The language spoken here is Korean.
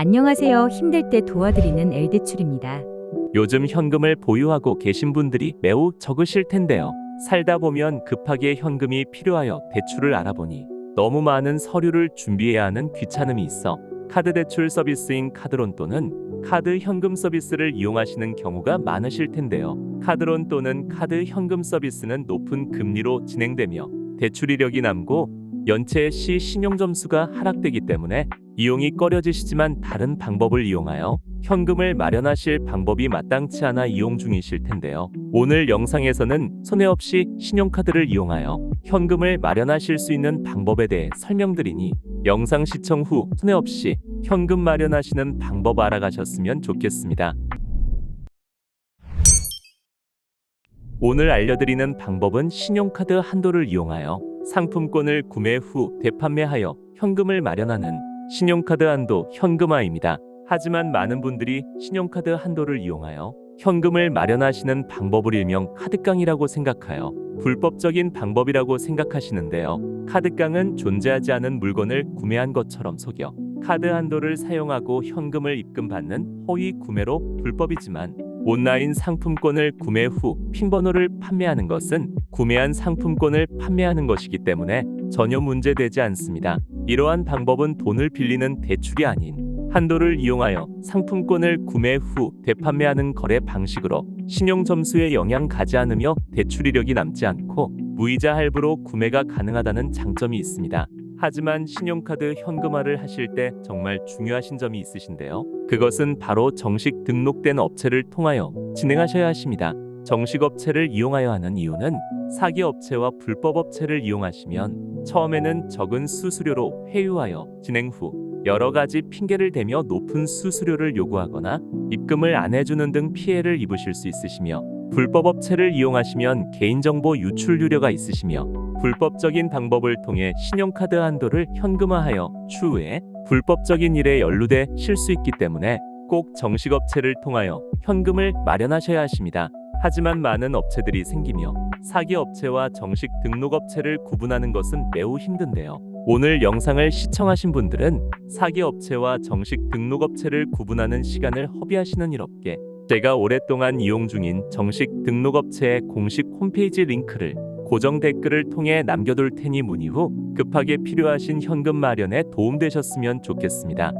안녕하세요. 힘들 때 도와드리는 엘대출입니다. 요즘 현금을 보유하고 계신 분들이 매우 적으실 텐데요. 살다 보면 급하게 현금이 필요하여 대출을 알아보니 너무 많은 서류를 준비해야 하는 귀찮음이 있어 카드 대출 서비스인 카드론 또는 카드 현금 서비스를 이용하시는 경우가 많으실 텐데요. 카드론 또는 카드 현금 서비스는 높은 금리로 진행되며 대출 이력이 남고 연체 시 신용 점수가 하락되기 때문에 이용이 꺼려지시지만 다른 방법을 이용하여 현금을 마련하실 방법이 마땅치 않아 이용 중이실 텐데요. 오늘 영상에서는 손해 없이 신용카드를 이용하여 현금을 마련하실 수 있는 방법에 대해 설명드리니 영상 시청 후 손해 없이 현금 마련하시는 방법 알아가셨으면 좋겠습니다. 오늘 알려드리는 방법은 신용카드 한도를 이용하여 상품권을 구매 후 되판매하여 현금을 마련하는 신용카드 한도 현금화입니다. 하지만 많은 분들이 신용카드 한도를 이용하여 현금을 마련하시는 방법을 일명 카드깡이라고 생각하여 불법적인 방법이라고 생각하시는데요. 카드깡은 존재하지 않은 물건을 구매한 것처럼 속여 카드 한도를 사용하고 현금을 입금받는 허위 구매로 불법이지만 온라인 상품권을 구매 후 핀번호를 판매하는 것은 구매한 상품권을 판매하는 것이기 때문에 전혀 문제되지 않습니다. 이러한 방법은 돈을 빌리는 대출이 아닌 한도를 이용하여 상품권을 구매 후 되판매하는 거래 방식으로 신용 점수에 영향 가지 않으며 대출 이력이 남지 않고 무이자 할부로 구매가 가능하다는 장점이 있습니다. 하지만 신용카드 현금화를 하실 때 정말 중요하신 점이 있으신데요. 그것은 바로 정식 등록된 업체를 통하여 진행하셔야 하십니다. 정식 업체를 이용하여 하는 이유는 사기 업체와 불법 업체를 이용하시면 처음에는 적은 수수료로 회유하여 진행 후 여러 가지 핑계를 대며 높은 수수료를 요구하거나 입금을 안 해주는 등 피해를 입으실 수 있으시며 불법 업체를 이용하시면 개인정보 유출 우려가 있으시며 불법적인 방법을 통해 신용카드 한도를 현금화하여 추후에 불법적인 일에 연루되실 수 있기 때문에 꼭 정식 업체를 통하여 현금을 마련하셔야 하십니다. 하지만 많은 업체들이 생기며 사기 업체와 정식 등록 업체를 구분하는 것은 매우 힘든데요. 오늘 영상을 시청하신 분들은 사기 업체와 정식 등록 업체를 구분하는 시간을 허비하시는 일 없게 제가 오랫동안 이용 중인 정식 등록 업체의 공식 홈페이지 링크를 고정 댓글을 통해 남겨둘 테니 문의 후 급하게 필요하신 현금 마련에 도움되셨으면 좋겠습니다.